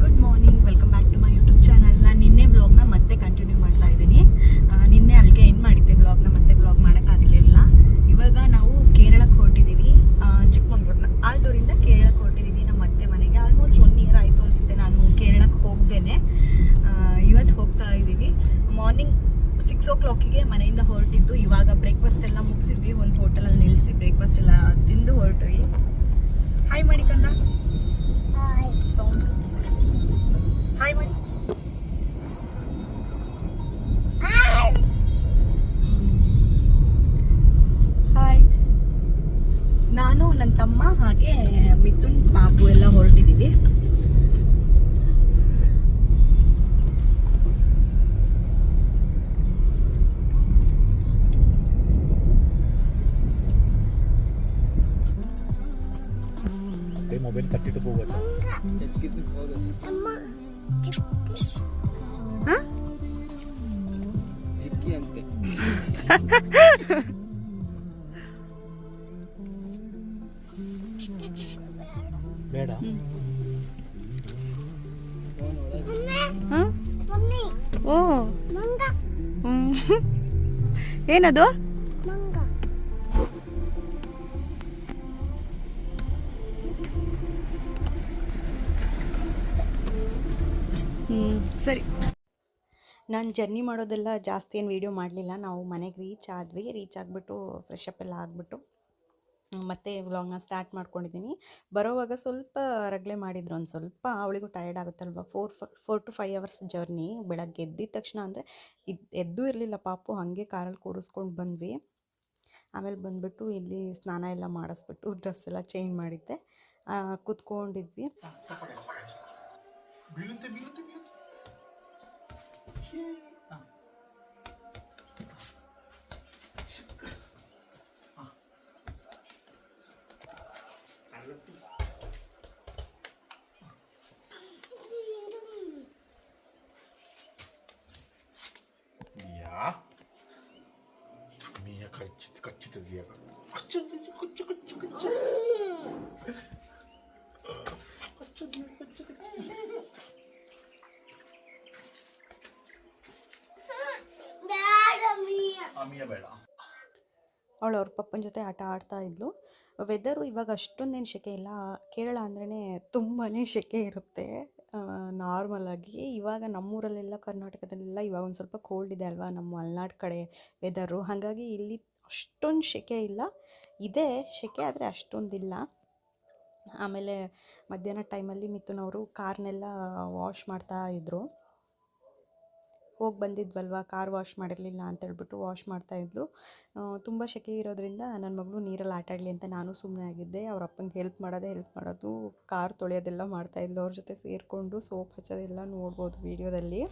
Good morning welcome back to my YouTube channel ನಾನು ನಿನ್ನೆ ವ್ಲಾಗ್ನ ಮತ್ತೆ ಕಂಟಿನ್ಯೂ ಮಾಡ್ತಾ ಇದ್ದೀನಿ. ನಿನ್ನೆ ಅಲ್ಲಿಗೆ ಎಂಡ್ ಮಾಡಿದ್ದೆ ವ್ಲಾಗ್ನ ಮತ್ತೆ ವ್ಲಾಗ್ ಮಾಡೋಕ್ಕಾಗಲಿಲ್ಲ ಇವಾಗ ನಾವು ಕೇರಳಕ್ಕೆ ಹೊರಟಿದ್ದೀವಿ ಚಿಕ್ಕಮಂಗ್ಳೂರ್ನ. ಆಲ್ದೂರಿಂದ ಕೇರಳಕ್ಕೆ ಹೊರಟಿದ್ದೀವಿ ನಮ್ಮ ಅತ್ತೆ ಮನೆಗೆ. ಆಲ್ಮೋಸ್ಟ್ ಒನ್ ಇಯರ್ ಆಯಿತು ಅನಿಸುತ್ತೆ ನಾನು ಕೇರಳಕ್ಕೆ ಹೋಗ್ದೇನೆ. ಇವತ್ತು ಹೋಗ್ತಾ ಇದ್ದೀವಿ. ಮಾರ್ನಿಂಗ್ ಸಿಕ್ಸ್ ಓ ಕ್ಲಾಕಿಗೆ ಮನೆಯಿಂದ ಹೊರಟಿದ್ದು. ಇವಾಗ ಬ್ರೇಕ್ಫಾಸ್ಟ್ ಎಲ್ಲ ಮುಗಿಸಿದ್ವಿ. ಒಂದು ಹೋಟೆಲಲ್ಲಿ ನಿಲ್ಲಿಸಿ ಬ್ರೇಕ್ಫಾಸ್ಟ್ ಎಲ್ಲ ತಿಂದು ಹೊರಟಿವಿ. ಹಾಯ್ ಮಾಡಿ ಕಂದ ಸೌಂಡ್ ಹಾಯ್ ನಾನು ನನ್ನ ತಮ್ಮ ಹಾಗೆ ಮಿಥುನ್ ಬಾಬು ಎಲ್ಲ ಹೊರಟಿದ್ದೀವಿ ಮೊಬೈಲ್ ತಟ್ಟಿಟ್ಟು ಹೋಗೋದು Hã? Chiqui ante. ಬೇಡ ಓ. ಏನದು? ಸರಿ. ನಾನು ಜರ್ನಿ ಮಾಡೋದೆಲ್ಲ ಜಾಸ್ತಿ ಏನು ವೀಡಿಯೋ ಮಾಡಲಿಲ್ಲ. ನಾವು ಮನೆಗೆ ರೀಚ್ ಆದ್ವಿ. ರೀಚ್ ಆಗಿಬಿಟ್ಟು ಫ್ರೆಶ್ ಅಪ್ ಎಲ್ಲ ಆಗಿಬಿಟ್ಟು ಮತ್ತೆ ವ್ಲಾಗ್ನ ಸ್ಟಾರ್ಟ್ ಮಾಡ್ಕೊಂಡಿದ್ದೀನಿ ಬರೋವಾಗ ಸ್ವಲ್ಪ ರಗಳೆ ಮಾಡಿದ್ರು ಒಂದು ಸ್ವಲ್ಪ. ಅವಳಿಗೂ tired ಆಗುತ್ತಲ್ವ? Four four to five hours journey ಬೆಳಗ್ಗೆ ಎದ್ದಿದ ತಕ್ಷಣ ಅಂದರೆ ಎದ್ದು ಇರಲಿಲ್ಲ ಪಾಪು. ಹಾಗೆ ಕಾರಲ್ಲಿ ಕೂರಿಸ್ಕೊಂಡು ಬಂದ್ವಿ. ಆಮೇಲೆ ಬಂದುಬಿಟ್ಟು ಇಲ್ಲಿ ಸ್ನಾನ ಎಲ್ಲ ಮಾಡಿಸ್ಬಿಟ್ಟು ಡ್ರೆಸ್ ಎಲ್ಲ ಚೇಂಜ್ ಮಾಡಿದ್ದೆ. けああしっかりああれ미야 미야 같이 같이 드디어 같이 같이 ಅಮಿಯ ಬೇಡ. ಅವಳು ಅವ್ರ ಪಪ್ಪನ ಜೊತೆ ಆಟ ಆಡ್ತಾ ಇದ್ಲು. ವೆದರು ಇವಾಗ ಅಷ್ಟೊಂದೇನು ಸೆಕೆ ಇಲ್ಲ. ಕೇರಳ ಅಂದ್ರೇ ತುಂಬಾ ಸೆಕೆ ಇರುತ್ತೆ. ನಾರ್ಮಲಾಗಿ ಇವಾಗ ನಮ್ಮೂರಲ್ಲೆಲ್ಲ, ಕರ್ನಾಟಕದಲ್ಲೆಲ್ಲ ಇವಾಗ ಒಂದು ಸ್ವಲ್ಪ ಕೋಲ್ಡ್ ಇದೆ ಅಲ್ವಾ? ನಮ್ಮ ಮಲೆನಾಡು ಕಡೆ ವೆದರು ಹಾಗಾಗಿ ಇಲ್ಲಿ ಅಷ್ಟೊಂದು ಸೆಕೆ ಇಲ್ಲ. ಇದೆ ಸೆಕೆ ಆದರೆ ಅಷ್ಟೊಂದಿಲ್ಲ. ಆಮೇಲೆ ಮಧ್ಯಾಹ್ನ ಟೈಮಲ್ಲಿ ಮಿಥುನ್ ಅವರು ಕಾರ್ನೆಲ್ಲ ವಾಶ್ ಮಾಡ್ತಾ ಇದ್ದರು ಹೋಗಿ ಬಂದಿದ್ವಲ್ವ, ಕಾರ್ ವಾಶ್ ಮಾಡಿರಲಿಲ್ಲ ಅಂತೇಳ್ಬಿಟ್ಟು ವಾಶ್ ಮಾಡ್ತಾಯಿದ್ಲು ತುಂಬ ಸೆಕೆ ಇರೋದ್ರಿಂದ ನನ್ನ ಮಗಳು ನೀರಲ್ಲಿ ಆಟಾಡಲಿ ಅಂತ ನಾನು ಸುಮ್ಮನೆ ಆಗಿದ್ದೆ. ಅವ್ರ ಅಪ್ಪಂಗೆ ಹೆಲ್ಪ್ ಮಾಡೋದೇ ಹೆಲ್ಪ್ ಮಾಡೋದು. ಕಾರ್ ತೊಳೆಯೋದೆಲ್ಲ ಮಾಡ್ತಾಯಿದ್ಲು ಅವ್ರ ಜೊತೆ ಸೇರಿಕೊಂಡು ಸೋಪ್ ಹಚ್ಚೋದೆಲ್ಲ ನೋಡ್ಬೋದು ವೀಡಿಯೋದಲ್ಲಿ.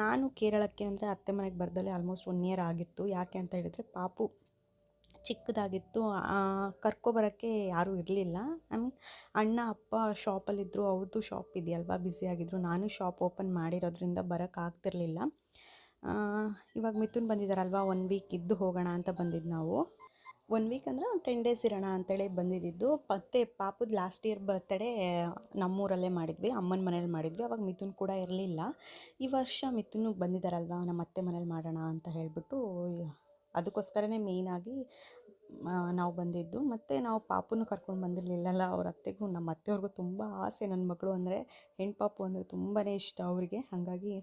ನಾನು ಕೇರಳಕ್ಕೆ ಅಂದರೆ ಅತ್ತೆ ಮನೆಗೆ ಬರ್ದಲ್ಲೇ ಆಲ್ಮೋಸ್ಟ್ ಒನ್ ಇಯರ್ ಆಗಿತ್ತು. ಯಾಕೆ ಅಂತ ಹೇಳಿದರೆ ಪಾಪು ಚಿಕ್ಕದಾಗಿತ್ತು. ಕರ್ಕೊಬರೋಕ್ಕೆ ಯಾರೂ ಇರಲಿಲ್ಲ. ಐ ಮೀನ್ ಅಣ್ಣ, ಅಪ್ಪ ಶಾಪಲ್ಲಿದ್ದರು ಅವ್ರದ್ದು ಶಾಪ್ ಇದೆಯಲ್ವಾ? ಬ್ಯುಸಿಯಾಗಿದ್ದರು ನಾನು ಶಾಪ್ ಓಪನ್ ಮಾಡಿರೋದ್ರಿಂದ ಬರೋಕ್ಕಾಗ್ತಿರ್ಲಿಲ್ಲ ಇವಾಗ ಮಿಥುನ್ ಬಂದಿದ್ದಾರಲ್ವಾ ಒನ್ ವೀಕ್ ಇದ್ದು ಹೋಗೋಣ ಅಂತ ಬಂದಿದ್ದು ನಾವು. ಒನ್ ವೀಕ್ ಅಂದರೆ ಒಂದು ಟೆನ್ ಡೇಸ್ ಇರೋಣ ಅಂತೇಳಿ ಬಂದಿದ್ದಿದ್ದು ಮತ್ತೆ ಪಾಪದ ಲಾಸ್ಟ್ ಇಯರ್ ಬರ್ತಡೇ ನಮ್ಮೂರಲ್ಲೇ ಮಾಡಿದ್ವಿ. ಅಮ್ಮನ ಮನೇಲಿ ಮಾಡಿದ್ವಿ. ಅವಾಗ ಮಿಥುನ್ ಕೂಡ ಇರಲಿಲ್ಲ. ಈ ವರ್ಷ ಮಿಥುನ್ ಬಂದಿದ್ದಾರಲ್ವ ನಮ್ಮ ಅತ್ತೆ ಮನೇಲಿ ಮಾಡೋಣ ಅಂತ ಹೇಳಿಬಿಟ್ಟು ಅದಕ್ಕೋಸ್ಕರನೇ ಮೇಯ್ನಾಗಿ ನಾವು ಬಂದಿದ್ದು. ಮತ್ತು ನಾವು ಪಾಪುನೂ ಕರ್ಕೊಂಡು ಬಂದಿರಲಿಲ್ಲಲ್ಲ ಅವ್ರ ಅತ್ತೆಗೂ, ನಮ್ಮ ಅತ್ತೆಯವ್ರಿಗೂ ತುಂಬ ಆಸೆ ನನ್ನ ಮಗಳು ಅಂದರೆ ಹೆಣ್ಣು ಪಾಪು ಅಂದರೆ ತುಂಬಾ ಇಷ್ಟ ಅವರಿಗೆ. ಹಾಗಾಗಿ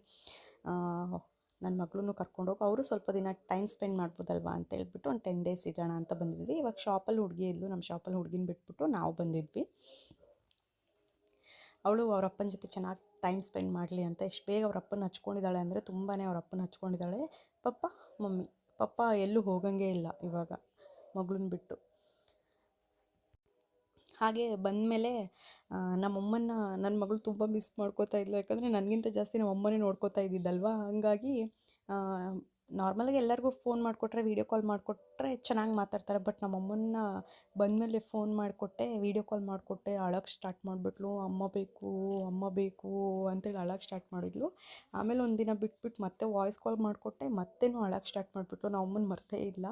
ನನ್ನ ಮಗಳನ್ನೂ ಕರ್ಕೊಂಡೋಗಿ ಅವರು ಸ್ವಲ್ಪ ದಿನ ಟೈಮ್ ಸ್ಪೆಂಡ್ ಮಾಡ್ಬೋದಲ್ವಾ ಅಂತ ಹೇಳ್ಬಿಟ್ಟು ಒಂದು ಟೆನ್ ಡೇಸ್ ಇರೋಣ ಅಂತ ಬಂದಿದ್ವಿ. ಇವಾಗ ಶಾಪಲ್ಲಿ ಹುಡುಗಿ ಇದ್ಲು. ನಮ್ಮ ಶಾಪಲ್ಲಿ ಹುಡುಗಿನ ಬಿಟ್ಬಿಟ್ಟು ನಾವು ಬಂದಿದ್ವಿ. ಅವಳು ಅವರಪ್ಪನ ಜೊತೆ ಚೆನ್ನಾಗಿ ಟೈಮ್ ಸ್ಪೆಂಡ್ ಮಾಡಲಿ ಅಂತ, ಎಷ್ಟು ಬೇಗ ಅವ್ರ ಅಪ್ಪನ ಹಚ್ಕೊಂಡಿದ್ದಾಳೆ ಅಂದರೆ ತುಂಬಾ ಅವ್ರ ಅಪ್ಪನ ಹಚ್ಕೊಂಡಿದ್ದಾಳೆ. ಪಪ್ಪ, ಮಮ್ಮಿ. ಪಪ್ಪ ಎಲ್ಲೂ ಹೋಗಂಗೆ ಇಲ್ಲ ಇವಾಗ ಮಗಳನ್ನ ಬಿಟ್ಟು. ಹಾಗೆ ಬಂದಮೇಲೆ ನಮ್ಮಮ್ಮನ ನನ್ನ ಮಗಳು ತುಂಬ ಮಿಸ್ ಮಾಡ್ಕೋತಾ ಇದ್ಲು. ಯಾಕಂದರೆ ನನಗಿಂತ ಜಾಸ್ತಿ ನಮ್ಮಮ್ಮನೇ ನೋಡ್ಕೋತಾ ಇದ್ದಿದ್ದಲ್ವಾ? ಹಂಗಾಗಿ ನಾರ್ಮಲಾಗಿ ಎಲ್ಲರಿಗೂ ಫೋನ್ ಮಾಡಿಕೊಟ್ರೆ, ವೀಡಿಯೋ ಕಾಲ್ ಮಾಡಿಕೊಟ್ರೆ ಚೆನ್ನಾಗಿ ಮಾತಾಡ್ತಾರೆ. ಬಟ್ ನಮ್ಮಮ್ಮನ್ನ ಬಂದಮೇಲೆ ಫೋನ್ ಮಾಡಿಕೊಟ್ಟೆ, ವೀಡಿಯೋ ಕಾಲ್ ಮಾಡಿಕೊಟ್ಟೆ ಅಳಕ್ಕೆ ಸ್ಟಾರ್ಟ್ ಮಾಡಿಬಿಟ್ಲು. ಅಮ್ಮ ಬೇಕು ಅಮ್ಮ ಬೇಕು ಅಂತೇಳಿ ಅಳಕ್ಕೆ ಸ್ಟಾರ್ಟ್ ಮಾಡಿದ್ಲು. ಆಮೇಲೆ ಒಂದು ದಿನ ಬಿಟ್ಬಿಟ್ಟು ಮತ್ತೆ ವಾಯ್ಸ್ ಕಾಲ್ ಮಾಡಿಕೊಟ್ಟೆ, ಮತ್ತೇನು ಅಳಕ್ಕೆ ಸ್ಟಾರ್ಟ್ ಮಾಡಿಬಿಟ್ಲು. ನಮ್ಮ ಅಮ್ಮನ ಮರ್ತೇ ಇಲ್ಲ.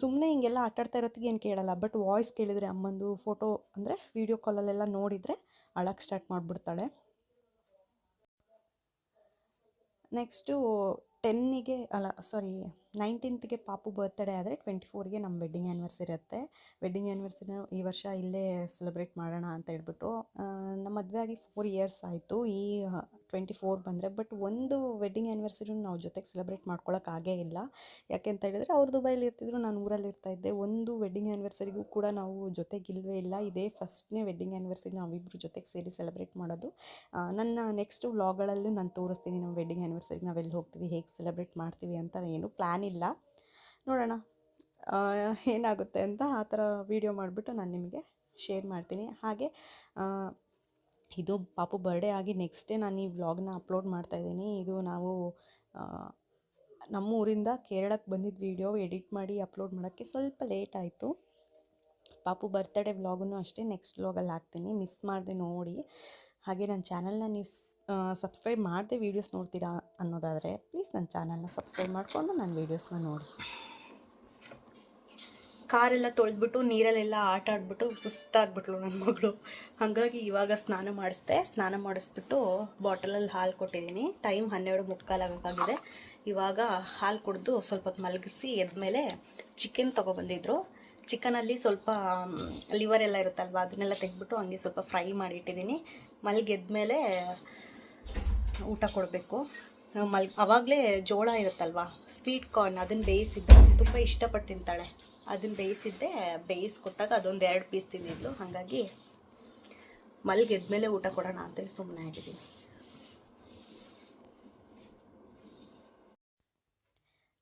ಸುಮ್ಮನೆ ಹಿಂಗೆಲ್ಲ ಆಟಾಡ್ತಾ ಇರೋತ್ತಿಗೆ ಏನು ಕೇಳಲ್ಲ. ಬಟ್ ವಾಯ್ಸ್ ಕೇಳಿದರೆ ಅಮ್ಮಂದು ಫೋಟೋ ಅಂದರೆ ವೀಡಿಯೋ ಕಾಲಲ್ಲೆಲ್ಲ ನೋಡಿದರೆ ಅಳಕ್ಕೆ ಸ್ಟಾರ್ಟ್ ಮಾಡಿಬಿಡ್ತಾಳೆ. ನೆಕ್ಸ್ಟು ಟೆನ್ನಿಗೆ ಅಲ್ಲ ಸಾರಿ ನೈನ್ಟೀನ್ತ್ಗೆ ಪಾಪು ಬರ್ತ್ಡೇ ಆದರೆ ಟ್ವೆಂಟಿ ಫೋರ್ಗೆ ನಮ್ಮ ವೆಡ್ಡಿಂಗ್ ಆ್ಯನಿವರ್ಸರಿ ಇರುತ್ತೆ ವೆಡ್ಡಿಂಗ್ ಆ್ಯನಿವರ್ಸರಿನ ಈ ವರ್ಷ ಇಲ್ಲೇ ಸೆಲೆಬ್ರೇಟ್ ಮಾಡೋಣ ಅಂತ ಹೇಳ್ಬಿಟ್ಟು ನಮ್ಮ ಮದುವೆ ಆಗಿ ಫೋರ್ ಇಯರ್ಸ್ ಆಯಿತು. ಈ ಟ್ವೆಂಟಿ ಫೋರ್ ಬಂದರೆ ಬಟ್ ಒಂದು ವೆಡ್ಡಿಂಗ್ ಆ್ಯನಿವರ್ಸರಿನೂ ನಾವು ಜೊತೆಗೆ ಸೆಲೆಬ್ರೇಟ್ ಮಾಡ್ಕೊಳಕ್ಕಾಗೇ ಇಲ್ಲ. ಯಾಕೆ ಅಂತ ಹೇಳಿದ್ರೆ ಅವ್ರು ದುಬೈಲಿ ಇರ್ತಿದ್ರು, ನಾನು ಊರಲ್ಲಿ ಇರ್ತಾ ಇದ್ದೆ. ಒಂದು ವೆಡ್ಡಿಂಗ್ ಆ್ಯನಿವರ್ಸರಿಗೂ ಕೂಡ ನಾವು ಜೊತೆಗಿಲ್ವೇ ಇಲ್ಲ. ಇದೇ ಫಸ್ಟ್ನೇ ವೆಡ್ಡಿಂಗ್ ಆ್ಯನಿವರ್ಸರಿ ನಾವಿಬ್ಬರು ಜೊತೆಗೆ ಸೇರಿ ಸೆಲೆಬ್ರೇಟ್ ಮಾಡೋದು. ನನ್ನ ನೆಕ್ಸ್ಟ್ ವ್ಲಾಗಳಲ್ಲೂ ನಾನು ತೋರಿಸ್ತೀನಿ. ನಮ್ಮ ವೆಡ್ಡಿಂಗ್ ಆ್ಯನಿವರ್ಸರಿಗೆ ನಾವೆಲ್ಲಿ ಹೋಗ್ತೀವಿ, ಹೇಗೆ ಸೆಲೆಬ್ರೇಟ್ ಮಾಡ್ತೀವಿ ಅಂತ ಏನು ಪ್ಲ್ಯಾನ್ ಇಲ್ಲ ನೋಡೋಣ ಏನಾಗುತ್ತೆ ಅಂತ ಆ ಥರ ವೀಡಿಯೋ ಮಾಡಿಬಿಟ್ಟು ನಾನು ನಿಮಗೆ ಶೇರ್ ಮಾಡ್ತೀನಿ. ಹಾಗೆ ಇದು ಪಾಪು ಬರ್ಡೇ ಆಗಿ ನೆಕ್ಸ್ಟ್ ಡೇ ನಾನು ಈ ವ್ಲಾಗ್ನ ಅಪ್ಲೋಡ್ ಮಾಡ್ತಾಯಿದ್ದೀನಿ ಇದು ನಾವು ನಮ್ಮ ಊರಿಂದ ಕೇರಳಕ್ಕೆ ಬಂದಿದ್ದ ವೀಡಿಯೋ ಎಡಿಟ್ ಮಾಡಿ ಅಪ್ಲೋಡ್ ಮಾಡೋಕ್ಕೆ ಸ್ವಲ್ಪ ಲೇಟ್ ಆಯಿತು. ಪಾಪು ಬರ್ತಡೇ ವ್ಲಾಗನ್ನು ಅಷ್ಟೇ ನೆಕ್ಸ್ಟ್ ವ್ಲಾಗಲ್ಲಿ ಹಾಕ್ತೀನಿ. ಮಿಸ್ ಮಾಡಿದೆ ನೋಡಿ. ಹಾಗೆ ನನ್ನ ಚಾನಲ್ನ ನೀವು ಸಬ್ಸ್ಕ್ರೈಬ್ ಮಾಡದೆ ವೀಡಿಯೋಸ್ ನೋಡ್ತೀರಾ ಅನ್ನೋದಾದರೆ ಪ್ಲೀಸ್ ನನ್ನ ಚಾನಲ್ನ ಸಬ್ಸ್ಕ್ರೈಬ್ ಮಾಡಿಕೊಂಡು ನನ್ನ ವೀಡಿಯೋಸ್ನ ನೋಡಿ. ಕಾರೆಲ್ಲ ತೊಳೆದ್ಬಿಟ್ಟು, ನೀರಲ್ಲೆಲ್ಲ ಆಟ ಆಡ್ಬಿಟ್ಟು ಸುಸ್ತಾಗ್ಬಿಟ್ಲು ನನ್ನ ಮಗಳು. ಹಾಗಾಗಿ ಇವಾಗ ಸ್ನಾನ ಮಾಡಿಸ್ದೆ. ಸ್ನಾನ ಮಾಡಿಸ್ಬಿಟ್ಟು ಬಾಟಲಲ್ಲಿ ಹಾಲು ಕೊಟ್ಟಿದ್ದೀನಿ. ಟೈಮ್ ಹನ್ನೆರಡು ಮುಕ್ಕಾಲಾಗೋಕ್ಕಾಗಿದೆ ಇವಾಗ ಹಾಲು ಕುಡಿದು ಸ್ವಲ್ಪ ಹೊತ್ತು ಮಲಗಿಸಿ ಎದ್ಮೇಲೆ ಚಿಕನ್ ತೊಗೊಬಂದಿದ್ರು. ಚಿಕನಲ್ಲಿ ಸ್ವಲ್ಪ ಲಿವರ್ ಎಲ್ಲ ಇರುತ್ತಲ್ವ, ಅದನ್ನೆಲ್ಲ ತೆಗೆದ್ಬಿಟ್ಟು ಹಂಗೆ ಸ್ವಲ್ಪ ಫ್ರೈ ಮಾಡಿ ಇಟ್ಟಿದ್ದೀನಿ ಮಲಗೆದ್ಮೇಲೆ ಊಟ ಕೊಡಬೇಕು. ಮಲ್, ಅವಾಗಲೇ ಜೋಳ ಇರುತ್ತಲ್ವ ಸ್ವೀಟ್ ಕಾರ್ನ್ ಅದನ್ನು ಬೇಯಿಸಿದ್ದೆ. ತುಂಬ ಇಷ್ಟಪಟ್ಟು ತಿಂತಾಳೆ. ಅದನ್ನು ಬೇಯಿಸಿದ್ದೆ, ಬೇಯಿಸ್ಕೊಟ್ಟಾಗ ಅದೊಂದು ಎರಡು ಪೀಸ್ ತಿಂದಿದ್ಲು. ಹಾಗಾಗಿ ಮಲ್ಗೆದ್ಮೇಲೆ ಊಟ ಕೊಡೋಣ ಅಂತೇಳಿ ಸುಮ್ಮನೆ ಆಗಿದ್ದೀನಿ.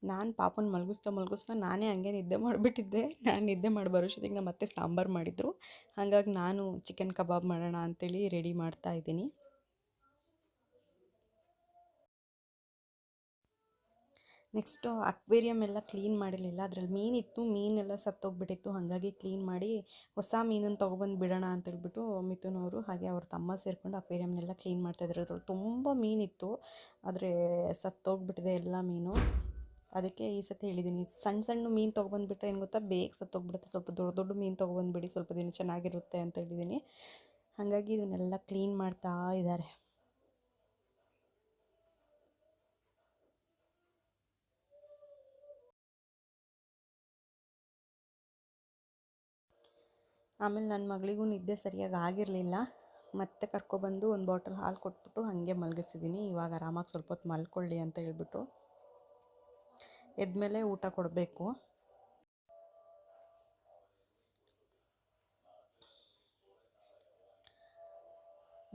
ನಾನು ಪಾಪನ ಮಲಗಿಸ್ತಾ ಮಲಗಿಸ್ತಾ ನಾನೇ ಹಂಗೆ ನಿದ್ದೆ ಮಾಡಿಬಿಟ್ಟಿದ್ದೆ. ನಾನು ನಿದ್ದೆ ಮಾಡಿ ಬರೋಷ್ಟೊತ್ತಿಗೆ ನಮ್ಮ ಮತ್ತೆ ಸಾಂಬಾರು ಮಾಡಿದರು. ಹಾಗಾಗಿ ನಾನು ಚಿಕನ್ ಕಬಾಬ್ ಮಾಡೋಣ ಅಂತೇಳಿ ರೆಡಿ ಮಾಡ್ತಾ ಇದ್ದೀನಿ. ನೆಕ್ಸ್ಟು ಅಕ್ವೇರಿಯಮ್ ಎಲ್ಲ ಕ್ಲೀನ್ ಮಾಡಿರಲಿಲ್ಲ. ಅದರಲ್ಲಿ ಮೀನಿತ್ತು ಮೀನೆಲ್ಲ ಸತ್ತೋಗ್ಬಿಟ್ಟಿತ್ತು. ಹಾಗಾಗಿ ಕ್ಲೀನ್ ಮಾಡಿ ಹೊಸ ಮೀನನ್ನು ತೊಗೊಬಂದು ಬಿಡೋಣ ಅಂತೇಳ್ಬಿಟ್ಟು ಮಿಥುನ್ ಅವರು ಹಾಗೆ ಅವ್ರ ತಮ್ಮ ಸೇರಿಕೊಂಡು ಅಕ್ವೇರಿಯಮ್ನೆಲ್ಲ ಕ್ಲೀನ್ ಮಾಡ್ತಾಯಿದ್ರು ಅದ್ರಲ್ಲಿ ತುಂಬ ಮೀನಿತ್ತು. ಆದರೆ ಸತ್ತೋಗ್ಬಿಟ್ಟಿದೆ ಎಲ್ಲ ಮೀನು. ಅದಕ್ಕೆ ಈ ಸತಿ ಹೇಳಿದ್ದೀನಿ ಸಣ್ಣ ಸಣ್ಣ ಮೀನು ತೊಗೊಬಂದ್ಬಿಟ್ರೆ ಏನು ಗೊತ್ತಾ, ಬೇಗ ಸತ್ತೋಗ್ಬಿಡುತ್ತೆ ಸ್ವಲ್ಪ ದೊಡ್ಡ ದೊಡ್ಡ ಮೀನು ತೊಗೊಬಂದ್ಬಿಡಿ, ಸ್ವಲ್ಪ ದಿನ ಚೆನ್ನಾಗಿರುತ್ತೆ ಅಂತ ಹೇಳಿದ್ದೀನಿ. ಹಾಗಾಗಿ ಇದನ್ನೆಲ್ಲ ಕ್ಲೀನ್ ಮಾಡ್ತಾ ಇದ್ದಾರೆ. ಆಮೇಲೆ ನನ್ನ ಮಗಳಿಗೂ ನಿದ್ದೆ ಸರಿಯಾಗಿ ಆಗಿರಲಿಲ್ಲ. ಮತ್ತೆ ಕರ್ಕೊಬಂದು ಒಂದು ಬಾಟಲ್ ಹಾಲು ಕೊಟ್ಬಿಟ್ಟು ಹಾಗೆ ಮಲಗಿಸಿದ್ದೀನಿ ಇವಾಗ ಆರಾಮಾಗಿ ಸ್ವಲ್ಪ ಹೊತ್ತು ಮಲ್ಕೊಳ್ಳಿ ಅಂತ ಹೇಳ್ಬಿಟ್ಟು. ಎದ್ಮೇಲೆ ಊಟ ಕೊಡಬೇಕು.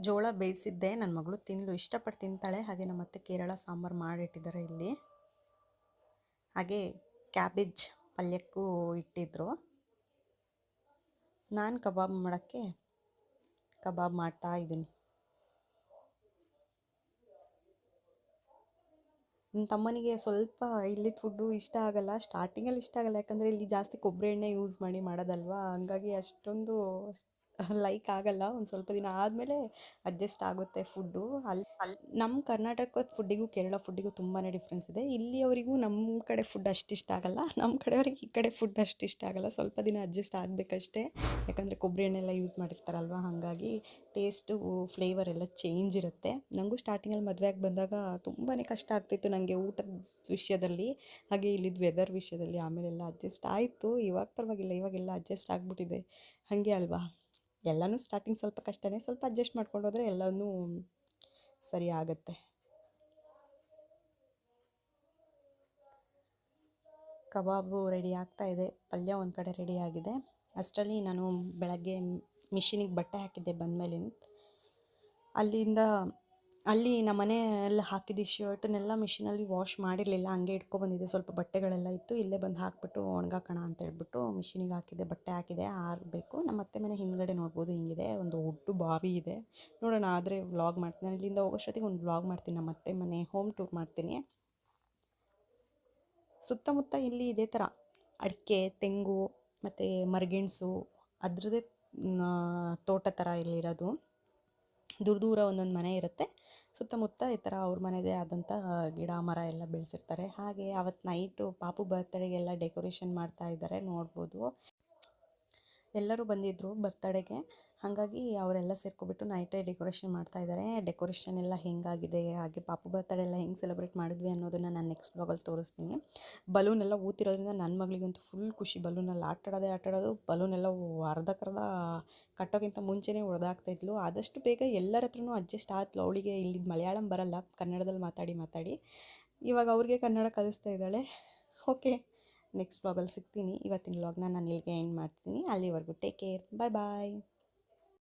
ಜೋಳ ಬೇಯಿಸಿದ್ದೆ ನನ್ನ ಮಗಳು ತಿಂದು ಇಷ್ಟಪಟ್ಟು ತಿಂತಾಳೆ. ಹಾಗೆ ನಮ್ಮ ಅತ್ತೆ ಕೇರಳ ಸಾಂಬಾರು ಮಾಡಿಟ್ಟಿದ್ದಾರೆ ಇಲ್ಲಿ. ಹಾಗೆ ಕ್ಯಾಬೇಜ್ ಪಲ್ಯಕ್ಕೂ ಇಟ್ಟಿದ್ರು. ನಾನು ಕಬಾಬ್ ಮಾಡೋಕ್ಕೆ ಕಬಾಬ್ ಮಾಡ್ತಾ ಇದ್ದೀನಿ. ನನ್ನ ತಮ್ಮನಿಗೆ ಸ್ವಲ್ಪ ಇಲ್ಲಿದ್ದು ಫುಡ್ಡು ಇಷ್ಟ ಆಗಲ್ಲ ಸ್ಟಾರ್ಟಿಂಗಲ್ಲಿ ಇಷ್ಟ ಆಗಲ್ಲ. ಯಾಕಂದರೆ ಇಲ್ಲಿ ಜಾಸ್ತಿ ಕೊಬ್ಬರಿ ಎಣ್ಣೆ ಯೂಸ್ ಮಾಡಿ ಮಾಡೋದಲ್ವಾ? ಹಂಗಾಗಿ ಅಷ್ಟೊಂದು ಲೈಕ್ ಆಗಲ್ಲ, ಒಂದು ಸ್ವಲ್ಪ ದಿನ ಆದಮೇಲೆ ಅಡ್ಜಸ್ಟ್ ಆಗುತ್ತೆ ಫುಡ್ಡು ಅಲ್ಲಿ ಅಲ್ಲಿ ನಮ್ಮ ಕರ್ನಾಟಕದ ಫುಡ್ಡಿಗೂ ಕೇರಳ ಫುಡ್ಡಿಗೂ ತುಂಬಾ ಡಿಫ್ರೆನ್ಸ್ ಇದೆ. ಇಲ್ಲಿಯವರಿಗೂ ನಮ್ಮ ಕಡೆ ಫುಡ್ ಅಷ್ಟು ಇಷ್ಟ ಆಗಲ್ಲ ನಮ್ಮ ಕಡೆಯವ್ರಿಗೆ ಈ ಕಡೆ ಫುಡ್ ಅಷ್ಟು ಇಷ್ಟ ಆಗಲ್ಲ. ಸ್ವಲ್ಪ ದಿನ ಅಡ್ಜಸ್ಟ್ ಆಗಬೇಕಷ್ಟೇ. ಯಾಕಂದರೆ ಕೊಬ್ಬರಿ ಎಣ್ಣೆ ಎಲ್ಲ ಯೂಸ್ ಮಾಡಿರ್ತಾರಲ್ವ, ಹಾಗಾಗಿ ಟೇಸ್ಟು ಫ್ಲೇವರ್ ಎಲ್ಲ ಚೇಂಜ್ ಇರುತ್ತೆ. ನನಗೂ ಸ್ಟಾರ್ಟಿಂಗಲ್ಲಿ ಮದುವೆಯಾಗಿ ಬಂದಾಗ ತುಂಬಾ ಕಷ್ಟ ಆಗ್ತಿತ್ತು ನನಗೆ ಊಟದ ವಿಷಯದಲ್ಲಿ, ಹಾಗೆ ಇಲ್ಲಿದ್ದ ವೆದರ್ ವಿಷಯದಲ್ಲಿ. ಆಮೇಲೆಲ್ಲ ಅಡ್ಜಸ್ಟ್ ಆಯಿತು. ಇವಾಗ ಪರವಾಗಿಲ್ಲ, ಇವಾಗೆಲ್ಲ ಅಡ್ಜಸ್ಟ್ ಆಗಿಬಿಟ್ಟಿದೆ. ಹಾಗೆ ಅಲ್ವಾ? ಎಲ್ಲನೂ ಸ್ಟಾರ್ಟಿಂಗ್ ಸ್ವಲ್ಪ ಕಷ್ಟನೇ, ಸ್ವಲ್ಪ ಅಡ್ಜಸ್ಟ್ ಮಾಡ್ಕೊಂಡು ಹೋದರೆ ಎಲ್ಲನೂ ಸರಿ ಆಗುತ್ತೆ. ಕಬಾಬು ರೆಡಿ ಆಗ್ತಾ ಇದೆ, ಪಲ್ಯ ಒಂದು ಕಡೆ ರೆಡಿ ಆಗಿದೆ. ಅಷ್ಟರಲ್ಲಿ ನಾನು ಬೆಳಗ್ಗೆ ಮಿಷಿನಿಗೆ ಬಟ್ಟೆ ಹಾಕಿದ್ದೆ ಬಂದಮೇಲೆ ಅಲ್ಲಿಂದ ಅಲ್ಲಿ ನಮ್ಮ ಮನೆಯಲ್ಲಿ ಹಾಕಿದ್ದ ಶರ್ಟನ್ನೆಲ್ಲ ಮಿಷಿನಲ್ಲಿ ವಾಶ್ ಮಾಡಿರಲಿಲ್ಲ, ಹಂಗೆ ಇಟ್ಕೊಬಂದಿದ್ದೆ ಸ್ವಲ್ಪ ಬಟ್ಟೆಗಳೆಲ್ಲ ಇತ್ತು, ಇಲ್ಲೇ ಬಂದು ಹಾಕ್ಬಿಟ್ಟು ಒಣಗಾಕೋಣ ಅಂತ ಹೇಳ್ಬಿಟ್ಟು ಮಿಷಿನಿಗೆ ಹಾಕಿದ್ದೆ. ಬಟ್ಟೆ ಹಾಕಿದೆ ಆರಬೇಕು ನಮ್ಮ ಅತ್ತೆ ಮನೆ ಹಿಂದ್ಗಡೆ ನೋಡ್ಬೋದು, ಹಿಂಗಿದೆ. ಒಂದು ದೊಡ್ಡ ಬಾವಿ ಇದೆ. ನೋಡೋಣ, ಆದರೆ ವ್ಲಾಗ್ ಮಾಡ್ತೀನಿ. ನಾನು ಇಲ್ಲಿಂದ ಹೋಗೋಷ್ಟೊತ್ತಿಗೆ ಒಂದು ವ್ಲಾಗ್ ಮಾಡ್ತೀನಿ. ನಮ್ಮ ಅತ್ತೆ ಮನೆ ಹೋಮ್ ಟೂರ್ ಮಾಡ್ತೀನಿ. ಸುತ್ತಮುತ್ತ ಇಲ್ಲಿ ಇದೇ ಥರ. ಅಡಿಕೆ, ತೆಂಗು, ಮತ್ತು ಮರಗೆಣಸು, ಅದ್ರದ್ದೇ ತೋಟ ಥರ ಇಲ್ಲಿರೋದು ದೂರ ದೂರ ಒಂದೊಂದು ಮನೆ ಇರುತ್ತೆ. ಸುತ್ತಮುತ್ತ ಈ ಥರ ಅವ್ರ ಮನೆದೇ ಆದಂಥ ಗಿಡ, ಮರ ಎಲ್ಲ ಬೆಳೆಸಿರ್ತಾರೆ. ಹಾಗೆ ಅವತ್ತು ನೈಟು ಪಾಪು ಬರ್ತಡೆಗೆಲ್ಲ ಡೆಕೋರೇಷನ್ ಮಾಡ್ತಾ ಇದ್ದಾರೆ ನೋಡ್ಬೋದು. ಎಲ್ಲರೂ ಬಂದಿದ್ದರು ಬರ್ತಡೆಗೆ. ಹಾಗಾಗಿ ಅವರೆಲ್ಲ ಸೇರ್ಕೊಬಿಟ್ಟು ನೈಟೇ ಡೆಕೋರೇಷನ್ ಮಾಡ್ತಾ ಇದ್ದಾರೆ ಡೆಕೋರೇಷನ್ ಎಲ್ಲ ಹೆಂಗಾಗಿದೆ, ಹಾಗೆ ಪಾಪು ಬರ್ತಡೆ ಎಲ್ಲ ಹೆಂಗೆ ಸೆಲೆಬ್ರೇಟ್ ಮಾಡಿದ್ವಿ ಅನ್ನೋದನ್ನು ನಾನು ನೆಕ್ಸ್ಟ್ ಬ್ಲಾಗಲ್ಲಿ ತೋರಿಸ್ತೀನಿ. ಬಲೂನ್ ಎಲ್ಲ ಊತಿರೋದ್ರಿಂದ ನನ್ನ ಮಗಳಿಗಂತೂ ಫುಲ್ ಖುಷಿ. ಬಲೂನಲ್ಲಿ ಆಟಾಡೋದೇ ಆಟಾಡೋದು ಬಲೂನ್ ಎಲ್ಲ ಅರ್ಧಕ್ಕರ್ಧ ಕಟ್ಟೋಕ್ಕಿಂತ ಮುಂಚೆನೇ ಇದ್ಲು. ಆದಷ್ಟು ಬೇಗ ಎಲ್ಲರ ಹತ್ರನೂ ಅಡ್ಜಸ್ಟ್ ಆಯ್ತು ಅವಳಿಗೆ ಇಲ್ಲಿ ಮಲಯಾಳಂ ಬರಲ್ಲ, ಕನ್ನಡದಲ್ಲಿ ಮಾತಾಡಿ ಮಾತಾಡಿ. ಇವಾಗ ಅವ್ರಿಗೆ ಕನ್ನಡ ಕಲಿಸ್ತಾ ಇದ್ದಾಳೆ. ಓಕೆ ನೆಕ್ಸ್ಟ್ ಬ್ಲಾಗಲ್ಲಿ ಸಿಗ್ತೀನಿ. ಇವತ್ತಿನ ಬ್ಲಾಗ್ನ ನಾನು ಇಲ್ಲಿಗೆ ಎಂಡ್ ಮಾಡ್ತೀನಿ ಅಲ್ಲಿವರೆಗೂ ಟೇಕ್ ಕೇರ್ ಬಾಯ್ ಬಾಯ್